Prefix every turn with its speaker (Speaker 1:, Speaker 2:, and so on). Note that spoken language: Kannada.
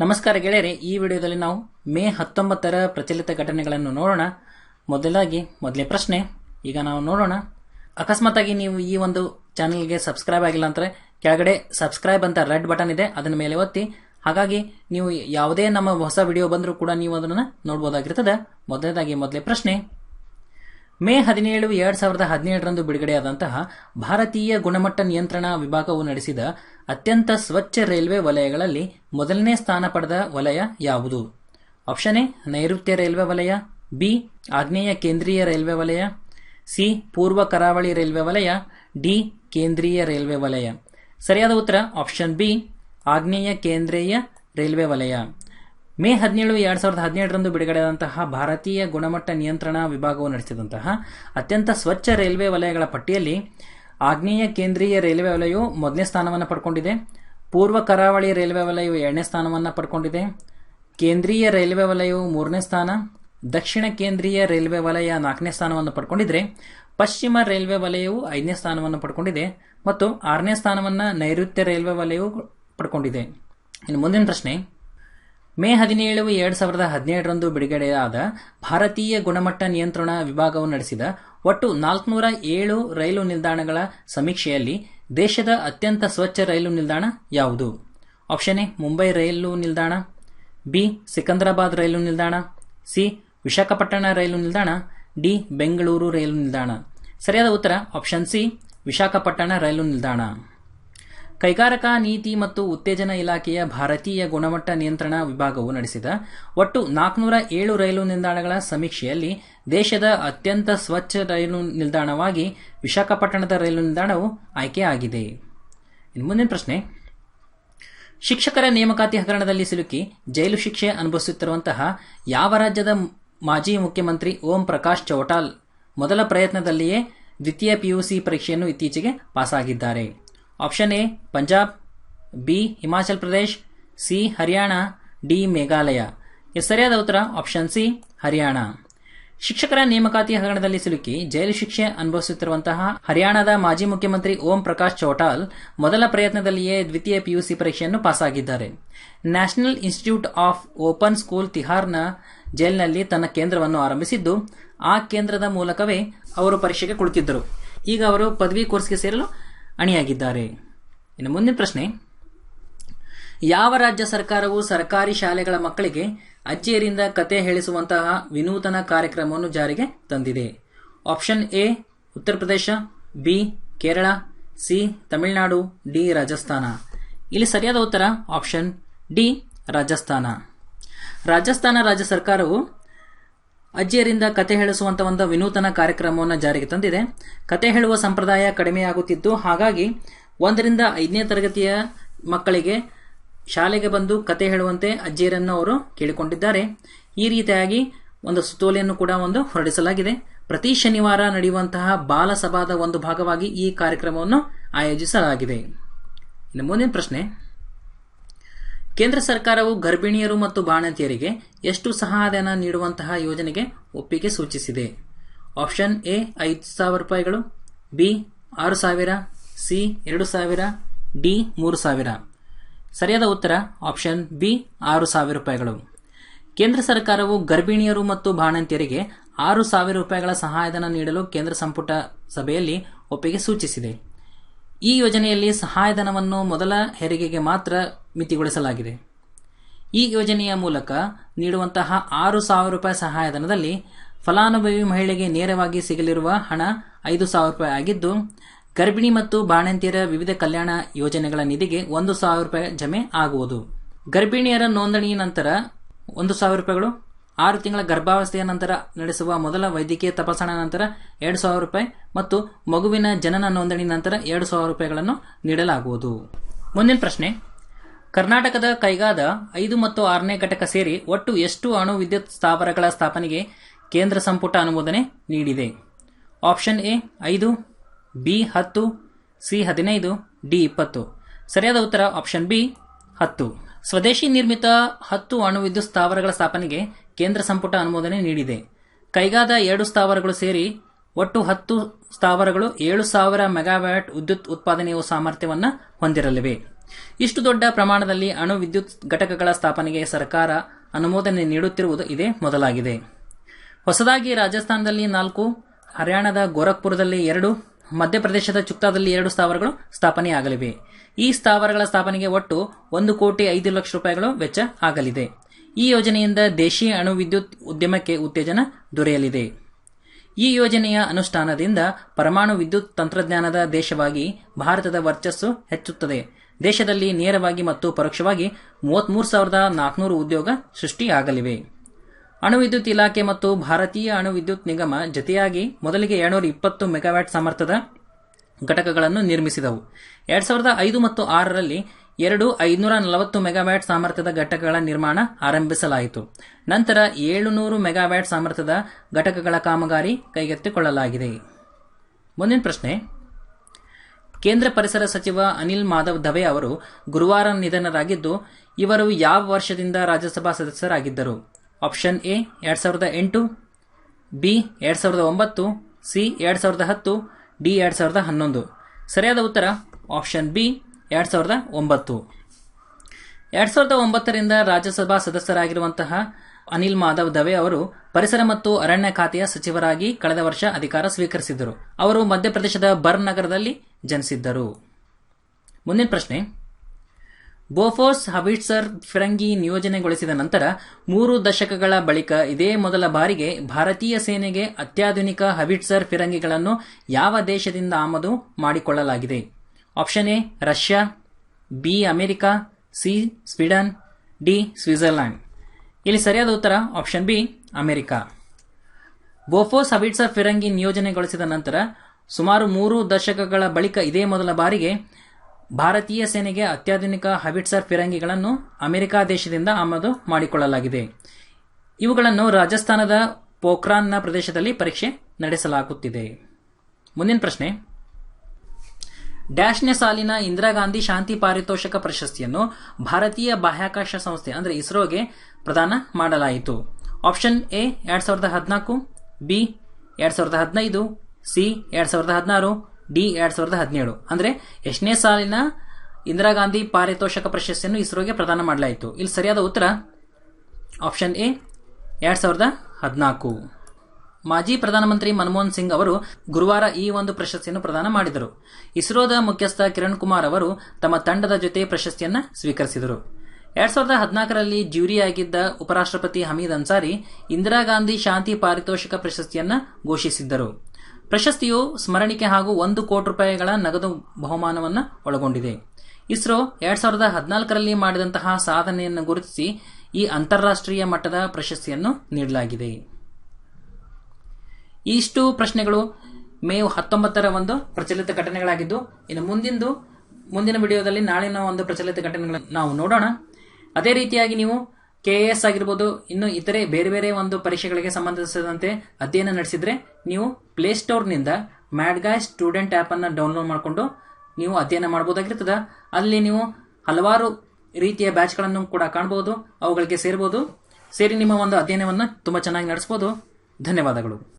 Speaker 1: ನಮಸ್ಕಾರ ಗೆಳೆಯರೆ, ಈ ವಿಡಿಯೋದಲ್ಲಿ ನಾವು ಮೇ ಹತ್ತೊಂಬತ್ತರ ಪ್ರಚಲಿತ ಘಟನೆಗಳನ್ನು ನೋಡೋಣ. ಮೊದಲಾಗಿ, ಮೊದಲೇ ಪ್ರಶ್ನೆ, ಈಗ ನಾವು ನೋಡೋಣ. ಅಕಸ್ಮಾತಾಗಿ ನೀವು ಈ ಒಂದು ಚಾನೆಲ್ಗೆ ಸಬ್ಸ್ಕ್ರೈಬ್ ಆಗಿಲ್ಲ ಅಂದ್ರೆ ಕೆಳಗಡೆ ಸಬ್ಸ್ಕ್ರೈಬ್ ಅಂತ ರೆಡ್ ಬಟನ್ ಇದೆ, ಅದನ್ನ ಮೇಲೆ ಒತ್ತಿ. ಹಾಗಾಗಿ ನೀವು ಯಾವುದೇ ನಮ್ಮ ಹೊಸ ವಿಡಿಯೋ ಬಂದರೂ ಕೂಡ ನೀವು ಅದನ್ನು ನೋಡಬಹುದಾಗಿರ್ತದೆ ಮೊದಲನೇದಾಗಿ, ಮೊದಲೇ ಪ್ರಶ್ನೆ. ಮೇ ಹದಿನೇಳು ಎರಡ್ ಸಾವಿರದ ಹದಿನೇಳರಂದು ಬಿಡುಗಡೆಯಾದಂತಹ ಭಾರತೀಯ ಗುಣಮಟ್ಟ ನಿಯಂತ್ರಣ ವಿಭಾಗವು ನಡೆಸಿದ ಅತ್ಯಂತ ಸ್ವಚ್ಛ ರೈಲ್ವೆ ವಲಯಗಳಲ್ಲಿ ಮೊದಲನೇ ಸ್ಥಾನ ಪಡೆದ ವಲಯ ಯಾವುದು? ಆಪ್ಷನ್ ಎ, ನೈಋತ್ಯ ರೈಲ್ವೆ ವಲಯ, ಬಿ, ಆಗ್ನೇಯ ಕೇಂದ್ರೀಯ ರೈಲ್ವೆ ವಲಯ, ಸಿ, ಪೂರ್ವ ಕರಾವಳಿ ರೈಲ್ವೆ ವಲಯ, ಡಿ, ಕೇಂದ್ರೀಯ ರೈಲ್ವೆ ವಲಯ. ಸರಿಯಾದ ಉತ್ತರ ಆಪ್ಷನ್ ಬಿ, ಆಗ್ನೇಯ ಕೇಂದ್ರೀಯ ರೈಲ್ವೆ ವಲಯ. ಮೇ ಹದಿನೇಳು ಎರಡ್ ಸಾವಿರದ ಹದಿನೇಳರಂದು ಬಿಡುಗಡೆಯಾದಂತಹ ಭಾರತೀಯ ಗುಣಮಟ್ಟ ನಿಯಂತ್ರಣ ವಿಭಾಗವು ನಡೆಸಿದಂತಹ ಅತ್ಯಂತ ಸ್ವಚ್ಛ ರೈಲ್ವೆ ವಲಯಗಳ ಪಟ್ಟಿಯಲ್ಲಿ ಆಗ್ನೇಯ ಕೇಂದ್ರೀಯ ರೈಲ್ವೆ ವಲಯವು ಮೊದಲನೇ ಸ್ಥಾನವನ್ನು ಪಡ್ಕೊಂಡಿದೆ. ಪೂರ್ವ ಕರಾವಳಿ ರೈಲ್ವೆ ವಲಯವು ಎರಡನೇ ಸ್ಥಾನವನ್ನು ಪಡ್ಕೊಂಡಿದೆ. ಕೇಂದ್ರೀಯ ರೈಲ್ವೆ ವಲಯವು ಮೂರನೇ ಸ್ಥಾನ. ದಕ್ಷಿಣ ಕೇಂದ್ರೀಯ ರೈಲ್ವೆ ವಲಯ ನಾಲ್ಕನೇ ಸ್ಥಾನವನ್ನು ಪಡ್ಕೊಂಡಿದ್ರೆ, ಪಶ್ಚಿಮ ರೈಲ್ವೆ ವಲಯವು ಐದನೇ ಸ್ಥಾನವನ್ನು ಪಡ್ಕೊಂಡಿದೆ ಮತ್ತು ಆರನೇ ಸ್ಥಾನವನ್ನು ನೈಋತ್ಯ ರೈಲ್ವೆ ವಲಯವು ಪಡ್ಕೊಂಡಿದೆ. ಇನ್ನು ಮುಂದಿನ ಪ್ರಶ್ನೆ ಮೇ ಹದಿನೇಳು ಎರಡು ಸಾವಿರದ ಹದಿನೇಳರಂದು ಬಿಡುಗಡೆಯಾದ ಭಾರತೀಯ ಗುಣಮಟ್ಟ ನಿಯಂತ್ರಣ ವಿಭಾಗವು ನಡೆಸಿದ ಒಟ್ಟು ನಾಲ್ಕುನೂರ ಏಳು ರೈಲು ನಿಲ್ದಾಣಗಳ ಸಮೀಕ್ಷೆಯಲ್ಲಿ ದೇಶದ ಅತ್ಯಂತ ಸ್ವಚ್ಛ ರೈಲು ನಿಲ್ದಾಣ ಯಾವುದು? ಆಪ್ಷನ್ ಎ, ಮುಂಬೈ ರೈಲು ನಿಲ್ದಾಣ, ಬಿ, ಸಿಕಂದ್ರಾಬಾದ್ ರೈಲು ನಿಲ್ದಾಣ, ಸಿ, ವಿಶಾಖಪಟ್ಟಣ ರೈಲು ನಿಲ್ದಾಣ, ಡಿ, ಬೆಂಗಳೂರು ರೈಲು ನಿಲ್ದಾಣ. ಸರಿಯಾದ ಉತ್ತರ ಆಪ್ಷನ್ ಸಿ, ವಿಶಾಖಪಟ್ಟಣ ರೈಲು ನಿಲ್ದಾಣ. ಕೈಗಾರಿಕಾ ನೀತಿ ಮತ್ತು ಉತ್ತೇಜನ ಇಲಾಖೆಯ ಭಾರತೀಯ ಗುಣಮಟ್ಟ ನಿಯಂತ್ರಣ ವಿಭಾಗವು ನಡೆಸಿದ ಒಟ್ಟು ನಾಲ್ಕುನೂರ ಏಳು ರೈಲು ನಿಲ್ದಾಣಗಳ ಸಮೀಕ್ಷೆಯಲ್ಲಿ ದೇಶದ ಅತ್ಯಂತ ಸ್ವಚ್ಛ ರೈಲು ನಿಲ್ದಾಣವಾಗಿ ವಿಶಾಖಪಟ್ಟಣದ ರೈಲು ನಿಲ್ದಾಣವು ಆಯ್ಕೆಯಾಗಿದೆ ಮುಂದಿನ ಪ್ರಶ್ನೆ. ಶಿಕ್ಷಕರ ನೇಮಕಾತಿ ಹಗರಣದಲ್ಲಿ ಸಿಲುಕಿ ಜೈಲು ಶಿಕ್ಷೆ ಅನುಭವಿಸುತ್ತಿರುವಂತಹ ಯಾವ ರಾಜ್ಯದ ಮಾಜಿ ಮುಖ್ಯಮಂತ್ರಿ ಓಂ ಪ್ರಕಾಶ್ ಚೌಟಾಲ್ ಮೊದಲ ಪ್ರಯತ್ನದಲ್ಲಿಯೇ ದ್ವಿತೀಯ ಪಿಯುಸಿ ಪರೀಕ್ಷೆಯನ್ನು ಇತ್ತೀಚೆಗೆ ಪಾಸಾಗಿದ್ದಾರೆ. Option A Punjab B Himachal Pradesh C Haryana D Meghalaya ಸರಿಯಾದ ಉತ್ತರ ಆಪ್ಷನ್ ಸಿ ಹರಿಯಾಣ ಶಿಕ್ಷಕರ ನೇಮಕಾತಿ ಹಗರಣದಲ್ಲಿ ಸಿಲುಕಿ ಜೈಲು ಶಿಕ್ಷೆ ಅನುಭವಿಸುತ್ತಿರುವಂತಹ ಹರಿಯಾಣದ ಮಾಜಿ ಮುಖ್ಯಮಂತ್ರಿ ಓಂ ಪ್ರಕಾಶ್ ಚೌಟಾಲ್ ಮೊದಲ ಪ್ರಯತ್ನದಲ್ಲಿಯೇ ದ್ವಿತೀಯ ಪಿಯುಸಿ ಪರೀಕ್ಷೆಯನ್ನು ಪಾಸಾಗಿದ್ದಾರೆ. National institute of open school ತಿಹಾರ್ನ ಜೈಲಿನಲ್ಲಿ ತನ್ನ ಕೇಂದ್ರವನ್ನು ಆರಂಭಿಸಿದ್ದು, ಆ ಕೇಂದ್ರದ ಮೂಲಕವೇ ಅವರು ಪರೀಕ್ಷೆಗೆ ಕುಳಿತಿದ್ದರು. ಈಗ ಅವರು ಪದವಿ ಕೋರ್ಸ್ಗೆ ಸೇರಲು ಅಣಿಯಾಗಿದ್ದಾರೆ. ಇನ್ನು ಮುಂದಿನ ಪ್ರಶ್ನೆ. ಯಾವ ರಾಜ್ಯ ಸರ್ಕಾರವು ಸರ್ಕಾರಿ ಶಾಲೆಗಳ ಮಕ್ಕಳಿಗೆ ಅಜ್ಜಿಯರಿಂದ ಕತೆ ಹೇಳಿಸುವಂತಹ ವಿನೂತನ ಕಾರ್ಯಕ್ರಮವನ್ನು ಜಾರಿಗೆ ತಂದಿದೆ? Option A, Uttar Pradesh, B, Kerala, C, Tamil Nadu, D, Rajasthan. ಇಲ್ಲಿ ಸರಿಯಾದ ಉತ್ತರ, ಆಪ್ಷನ್ ಡಿ, ರಾಜಸ್ಥಾನ. ರಾಜಸ್ಥಾನ ರಾಜ್ಯ ಸರ್ಕಾರವು ಅಜ್ಜಿಯರಿಂದ ಕತೆ ಹೇಳಿಸುವಂತ ಒಂದು ವಿನೂತನ ಕಾರ್ಯಕ್ರಮವನ್ನು ಜಾರಿಗೆ ತಂದಿದೆ. ಕತೆ ಹೇಳುವ ಸಂಪ್ರದಾಯ ಕಡಿಮೆಯಾಗುತ್ತಿದ್ದು, ಹಾಗಾಗಿ ಒಂದರಿಂದ ಐದನೇ ತರಗತಿಯ ಮಕ್ಕಳಿಗೆ ಶಾಲೆಗೆ ಬಂದು ಕತೆ ಹೇಳುವಂತೆ ಅಜ್ಜಿಯರನ್ನು ಅವರು ಕೇಳಿಕೊಂಡಿದ್ದಾರೆ. ಈ ರೀತಿಯಾಗಿ ಒಂದು ಸುತ್ತೋಲೆಯನ್ನು ಕೂಡ ಒಂದು ಹೊರಡಿಸಲಾಗಿದೆ. ಪ್ರತಿ ಶನಿವಾರ ನಡೆಯುವಂತಹ ಬಾಲಸಭಾದ ಒಂದು ಭಾಗವಾಗಿ ಈ ಕಾರ್ಯಕ್ರಮವನ್ನು ಆಯೋಜಿಸಲಾಗಿದೆ. ಇನ್ನು ಮುಂದಿನ ಪ್ರಶ್ನೆ. ಕೇಂದ್ರ ಸರ್ಕಾರವು ಗರ್ಭಿಣಿಯರು ಮತ್ತು ಬಾಣಂತಿಯರಿಗೆ ಎಷ್ಟು ಸಹಾಯಧನ ನೀಡುವಂತಹ ಯೋಜನೆಗೆ ಒಪ್ಪಿಗೆ ಸೂಚಿಸಿದೆ. ಆಪ್ಷನ್ ಎ, ಐದು ಸಾವಿರ ರೂಪಾಯಿಗಳು, ಬಿ, ಆರು ಸಾವಿರ, ಸಿ, ಎರಡು ಸಾವಿರ, ಡಿ, ಮೂರು ಸಾವಿರ. ಸರಿಯಾದ ಉತ್ತರ ಆಪ್ಷನ್ ಬಿ, ಆರು ಸಾವಿರ ರೂಪಾಯಿಗಳು. ಕೇಂದ್ರ ಸರ್ಕಾರವು ಗರ್ಭಿಣಿಯರು ಮತ್ತು ಬಾಣಂತಿಯರಿಗೆ ಆರು ಸಾವಿರ ರೂಪಾಯಿಗಳ ಸಹಾಯಧನ ನೀಡಲು ಕೇಂದ್ರ ಸಂಪುಟ ಸಭೆಯಲ್ಲಿ ಒಪ್ಪಿಗೆ ಸೂಚಿಸಿದೆ. ಈ ಯೋಜನೆಯಲ್ಲಿ ಸಹಾಯಧನವನ್ನು ಮೊದಲ ಹೆರಿಗೆಗೆ ಮಾತ್ರ ಮಿತಿಗೊಳಿಸಲಾಗಿದೆ. ಈ ಯೋಜನೆಯ ಮೂಲಕ ನೀಡುವಂತಹ ಆರು ಸಾವಿರ ರೂಪಾಯಿ ಸಹಾಯಧನದಲ್ಲಿ ಫಲಾನುಭವಿ ಮಹಿಳೆಗೆ ನೇರವಾಗಿ ಸಿಗಲಿರುವ ಹಣ ಐದು ಸಾವಿರ ರೂಪಾಯಿ ಆಗಿದ್ದು, ಗರ್ಭಿಣಿ ಮತ್ತು ಬಾಣಂತಿಯರ ವಿವಿಧ ಕಲ್ಯಾಣ ಯೋಜನೆಗಳ ನಿಧಿಗೆ ಒಂದು ಸಾವಿರ ರೂಪಾಯಿ ಜಮೆ ಆಗುವುದು. ಗರ್ಭಿಣಿಯರ ನೋಂದಣಿ ನಂತರ ಒಂದು ಸಾವಿರ ರೂಪಾಯಿಗಳು ಆರು ತಿಂಗಳ ಗರ್ಭಾವಸ್ಥೆಯ ನಂತರ ನಡೆಸುವ ಮೊದಲ ವೈದ್ಯಕೀಯ ತಪಾಸಣಾ ನಂತರ ಎರಡು ಸಾವಿರ ರೂಪಾಯಿ ಮತ್ತು ಮಗುವಿನ ಜನನ ನೋಂದಣಿ ನಂತರ ಎರಡು ಸಾವಿರ ರೂಪಾಯಿಗಳನ್ನು ನೀಡಲಾಗುವುದು. ಮುಂದಿನ ಪ್ರಶ್ನೆ. ಕರ್ನಾಟಕದ ಕೈಗಾದ ಐದು ಮತ್ತು ಆರನೇ ಘಟಕ ಸೇರಿ ಒಟ್ಟು ಎಷ್ಟು ಅಣು ವಿದ್ಯುತ್ ಸ್ಥಾವರಗಳ ಸ್ಥಾಪನೆಗೆ ಕೇಂದ್ರ ಸಂಪುಟ ಅನುಮೋದನೆ ನೀಡಿದೆ? ಆಪ್ಷನ್ ಎ ಐದು, ಬಿ ಹತ್ತು, ಸಿ ಹದಿನೈದು, ಡಿ ಇಪ್ಪತ್ತು. ಸರಿಯಾದ ಉತ್ತರ ಆಪ್ಷನ್ ಬಿ ಹತ್ತು. ಸ್ವದೇಶಿ ನಿರ್ಮಿತ ಹತ್ತು ಅಣು ವಿದ್ಯುತ್ ಸ್ಥಾವರಗಳ ಸ್ಥಾಪನೆಗೆ ಕೇಂದ್ರ ಸಂಪುಟ ಅನುಮೋದನೆ ನೀಡಿದೆ. ಕೈಗಾದ ಎರಡು ಸ್ಥಾವರಗಳು ಸೇರಿ ಒಟ್ಟು ಹತ್ತು ಸ್ಥಾವರಗಳು ಏಳು ಸಾವಿರ ಮೆಗಾವ್ಯಾಟ್ ವಿದ್ಯುತ್ ಉತ್ಪಾದನೆಯ ಸಾಮರ್ಥ್ಯವನ್ನು ಹೊಂದಿರಲಿವೆ. ಇಷ್ಟು ದೊಡ್ಡ ಪ್ರಮಾಣದಲ್ಲಿ ಅಣು ವಿದ್ಯುತ್ ಘಟಕಗಳ ಸ್ಥಾಪನೆಗೆ ಸರ್ಕಾರ ಅನುಮೋದನೆ ನೀಡುತ್ತಿರುವುದು ಇದೇ ಮೊದಲಾಗಿದೆ. ಹೊಸದಾಗಿ ರಾಜಸ್ಥಾನದಲ್ಲಿ ನಾಲ್ಕು, ಹರಿಯಾಣದ ಗೋರಖ್ಪುರದಲ್ಲಿ ಎರಡು, ಮಧ್ಯಪ್ರದೇಶದ ಚುಕ್ತಾದಲ್ಲಿ ಎರಡು ಸ್ಥಾವರಗಳು ಸ್ಥಾಪನೆಯಾಗಲಿವೆ. ಈ ಸ್ಥಾವರಗಳ ಸ್ಥಾಪನೆಗೆ ಒಟ್ಟು ಒಂದು ಕೋಟಿ ಐದು ಲಕ್ಷ ರೂಪಾಯಿಗಳು ವೆಚ್ಚ ಆಗಲಿದೆ. ಈ ಯೋಜನೆಯಿಂದ ದೇಶೀಯ ಅಣು ವಿದ್ಯುತ್ ಉದ್ಯಮಕ್ಕೆ ಉತ್ತೇಜನ ದೊರೆಯಲಿದೆ. ಈ ಯೋಜನೆಯ ಅನುಷ್ಠಾನದಿಂದ ಪರಮಾಣು ವಿದ್ಯುತ್ ತಂತ್ರಜ್ಞಾನದ ದೇಶವಾಗಿ ಭಾರತದ ವರ್ಚಸ್ಸು ಹೆಚ್ಚುತ್ತದೆ. ದೇಶದಲ್ಲಿ ನೇರವಾಗಿ ಮತ್ತು ಪರೋಕ್ಷವಾಗಿ ಮೂವತ್ಮೂರು ಸಾವಿರದ ನಾಲ್ಕುನೂರು ಉದ್ಯೋಗ ಸೃಷ್ಟಿಯಾಗಲಿವೆ. ಅಣು ವಿದ್ಯುತ್ ಇಲಾಖೆ ಮತ್ತು ಭಾರತೀಯ ಅಣು ವಿದ್ಯುತ್ ನಿಗಮ ಜತೆಯಾಗಿ ಮೊದಲಿಗೆ ಎರಡ್ನೂರ ಇಪ್ಪತ್ತು ಮೆಗಾವ್ಯಾಟ್ ಸಾಮರ್ಥ್ಯದ ಘಟಕಗಳನ್ನು ನಿರ್ಮಿಸಿದವು. ಎರಡ್ ಸಾವಿರದ ಐದು ಮತ್ತು ಆರರಲ್ಲಿ ಎರಡು ಐದುನೂರ ನಲವತ್ತು ಮೆಗಾವ್ಯಾಟ್ ಸಾಮರ್ಥ್ಯದ ಘಟಕಗಳ ನಿರ್ಮಾಣ ಆರಂಭಿಸಲಾಯಿತು. ನಂತರ ಏಳುನೂರು ಮೆಗಾವ್ಯಾಟ್ ಸಾಮರ್ಥ್ಯದ ಘಟಕಗಳ ಕಾಮಗಾರಿ ಕೈಗೆತ್ತಿಕೊಳ್ಳಲಾಗಿದೆ. ಮುಂದಿನ ಪ್ರಶ್ನೆ. ಕೇಂದ್ರ ಪರಿಸರ ಸಚಿವ ಅನಿಲ್ ಮಾಧವ್ ದವೆ ಅವರು ಗುರುವಾರ ನಿಧನರಾಗಿದ್ದು, ಇವರು ಯಾವ ವರ್ಷದಿಂದ ರಾಜ್ಯಸಭಾ ಸದಸ್ಯರಾಗಿದ್ದರು? ಆಪ್ಷನ್ ಎ, ಎರಡ್ ಸಾವಿರದ ಎಂಟು, ಬಿ, ಎರಡ್ ಸಾವಿರದ ಒಂಬತ್ತು, ಸಿ, ಎರಡ್ ಸಾವಿರದ ಹತ್ತು, ಡಿ, ಎರಡ್ ಸಾವಿರದ ಹನ್ನೊಂದು. ಸರಿಯಾದ ಉತ್ತರ, ಆಪ್ಷನ್ ಬಿ ಎರಡ್ ಸಾವಿರದ ಒಂಬತ್ತು. ಎರಡ್ ಸಾವಿರದ ಒಂಬತ್ತರಿಂದ ರಾಜ್ಯಸಭಾ ಸದಸ್ಯರಾಗಿರುವಂತಹ ಅನಿಲ್ ಮಾಧವ್ ದವೆ ಅವರು ಪರಿಸರ ಮತ್ತು ಅರಣ್ಯ ಖಾತೆಯ ಸಚಿವರಾಗಿ ಕಳೆದ ವರ್ಷ ಅಧಿಕಾರ ಸ್ವೀಕರಿಸಿದ್ದರು. ಅವರು ಮಧ್ಯಪ್ರದೇಶದ ಬರ್ ನಗರದಲ್ಲಿ ಜನಿಸಿದ್ದರು. ಮುಂದಿನ ಪ್ರಶ್ನೆ. ಬೋಫೋರ್ಸ್ ಹವಿಟ್ಸರ್ ಫಿರಂಗಿ ನಿಯೋಜನೆಗೊಳಿಸಿದ ನಂತರ ಮೂರು ದಶಕಗಳ ಬಳಿಕ ಇದೇ ಮೊದಲ ಬಾರಿಗೆ ಭಾರತೀಯ ಸೇನೆಗೆ ಅತ್ಯಾಧುನಿಕ ಹವಿಟ್ಸರ್ ಫಿರಂಗಿಗಳನ್ನು ಯಾವ ದೇಶದಿಂದ ಆಮದು ಮಾಡಿಕೊಳ್ಳಲಾಗಿದೆ? Option A Russia B America C Sweden D Switzerland ಇಲ್ಲಿ ಸರಿಯಾದ ಉತ್ತರ option B America Bofors howitzer ಫಿರಂಗಿ ನಿಯೋಜನೆಗೊಳಿಸಿದ ನಂತರ ಸುಮಾರು ಮೂರು ದಶಕಗಳ ಬಳಿಕ ಇದೇ ಮೊದಲ ಬಾರಿಗೆ ಭಾರತೀಯ ಸೇನೆಗೆ ಅತ್ಯಾಧುನಿಕ ಹಬಿಟ್ಸರ್ ಫಿರಂಗಿಗಳನ್ನು ಅಮೆರಿಕಾ ದೇಶದಿಂದ ಆಮದು ಮಾಡಿಕೊಳ್ಳಲಾಗಿದೆ. ಇವುಗಳನ್ನು ರಾಜಸ್ಥಾನದ ಪೋಖ್ರಾನ್ನ ಪ್ರದೇಶದಲ್ಲಿ ಪರೀಕ್ಷೆ ನಡೆಸಲಾಗುತ್ತಿದೆ. ಮುಂದಿನ ಪ್ರಶ್ನೆ. ಡ್ಯಾಶ್ನ ಸಾಲಿನ ಇಂದಿರಾ ಗಾಂಧಿ ಶಾಂತಿ ಪಾರಿತೋಷಕ ಪ್ರಶಸ್ತಿಯನ್ನು ಭಾರತೀಯ ಬಾಹ್ಯಾಕಾಶ ಸಂಸ್ಥೆ, ಅಂದರೆ ಇಸ್ರೋಗೆ ಪ್ರದಾನ ಮಾಡಲಾಯಿತು. ಆಪ್ಷನ್ ಎ, ಎರಡ್ ಸಾವಿರದ ಹದಿನಾಲ್ಕು, ಬಿ, ಎರಡ್ ಸಾವಿರದ ಹದಿನೈದು, ಸಿ, ಎರಡ್ ಸಾವಿರದ ಹದಿನಾರು, ಡಿ, ಎರಡ್ ಸಾವಿರದ ಹದಿನೇಳು. ಅಂದ್ರೆ ಎಷ್ಟನೇ ಸಾಲಿನ ಇಂದಿರಾ ಗಾಂಧಿ ಪಾರಿತೋಷಕ ಪ್ರಶಸ್ತಿಯನ್ನು ಇಸ್ರೋಗೆ ಪ್ರದಾನ ಮಾಡಲಾಯಿತು. ಇಲ್ಲಿ ಸರಿಯಾದ ಉತ್ತರ ಆಪ್ಷನ್ ಎ, ಎರಡ್ ಸಾವಿರದ ಹದಿನಾಲ್ಕು. ಮಾಜಿ ಪ್ರಧಾನಮಂತ್ರಿ ಮನಮೋಹನ್ ಸಿಂಗ್ ಅವರು ಗುರುವಾರ ಈ ಒಂದು ಪ್ರಶಸ್ತಿಯನ್ನು ಪ್ರದಾನ ಮಾಡಿದರು. ಇಸ್ರೋದ ಮುಖ್ಯಸ್ಥ ಕಿರಣ್ ಕುಮಾರ್ ಅವರು ತಮ್ಮ ತಂಡದ ಜೊತೆ ಪ್ರಶಸ್ತಿಯನ್ನು ಸ್ವೀಕರಿಸಿದರು. ಎರಡ್ ಸಾವಿರದ ಹದಿನಾಲ್ಕರಲ್ಲಿ ಜ್ಯೂರಿಯಾಗಿದ್ದ ಉಪರಾಷ್ಟ್ರಪತಿ ಹಮೀದ್ ಅನ್ಸಾರಿ ಇಂದಿರಾ ಗಾಂಧಿ ಶಾಂತಿ ಪಾರಿತೋಷಿಕ ಪ್ರಶಸ್ತಿಯನ್ನು ಘೋಷಿಸಿದ್ದರು. ಪ್ರಶಸ್ತಿಯು ಸ್ಮರಣಿಕೆ ಹಾಗೂ ಒಂದು ಕೋಟಿ ರೂಪಾಯಿಗಳ ನಗದು ಬಹುಮಾನವನ್ನು ಒಳಗೊಂಡಿದೆ. ಇಸ್ರೋ ಎರಡ್ ಸಾವಿರದ ಹದಿನಾಲ್ಕರಲ್ಲಿ ಮಾಡಿದಂತಹ ಸಾಧನೆಯನ್ನು ಗುರುತಿಸಿ ಈ ಅಂತಾರಾಷ್ಟ್ರೀಯ ಮಟ್ಟದ ಪ್ರಶಸ್ತಿಯನ್ನು ನೀಡಲಾಗಿದೆ. ಇಷ್ಟು ಪ್ರಶ್ನೆಗಳು ಮೇ ಹತ್ತೊಂಬತ್ತರ ಒಂದು ಪ್ರಚಲಿತ ಘಟನೆಗಳಾಗಿದ್ದು, ಇನ್ನು ಮುಂದಿಂದು, ಮುಂದಿನ ವಿಡಿಯೋದಲ್ಲಿ ನಾಳಿನ ಒಂದು ಪ್ರಚಲಿತ ಘಟನೆಗಳನ್ನು ನಾವು ನೋಡೋಣ. ಅದೇ ರೀತಿಯಾಗಿ ನೀವು ಕೆ ಎ ಎಸ್ ಆಗಿರ್ಬೋದು, ಇನ್ನು ಇತರೆ ಬೇರೆ ಬೇರೆ ಒಂದು ಪರೀಕ್ಷೆಗಳಿಗೆ ಸಂಬಂಧಿಸಿದಂತೆ ಅಧ್ಯಯನ ನಡೆಸಿದರೆ ನೀವು ಪ್ಲೇಸ್ಟೋರ್ನಿಂದ ಮ್ಯಾಡ್ಗಾಯ್ ಸ್ಟೂಡೆಂಟ್ ಆ್ಯಪನ್ನು ಡೌನ್ಲೋಡ್ ಮಾಡಿಕೊಂಡು ನೀವು ಅಧ್ಯಯನ ಮಾಡ್ಬೋದಾಗಿರ್ತದೆ. ಅಲ್ಲಿ ನೀವು ಹಲವಾರು ರೀತಿಯ ಬ್ಯಾಚ್ಗಳನ್ನು ಕೂಡ ಕಾಣ್ಬೋದು, ಅವುಗಳಿಗೆ ಸೇರ್ಬೋದು. ಸೇರಿ ನಿಮ್ಮ ಒಂದು ಅಧ್ಯಯನವನ್ನು ತುಂಬ ಚೆನ್ನಾಗಿ ನಡೆಸ್ಬೋದು. ಧನ್ಯವಾದಗಳು.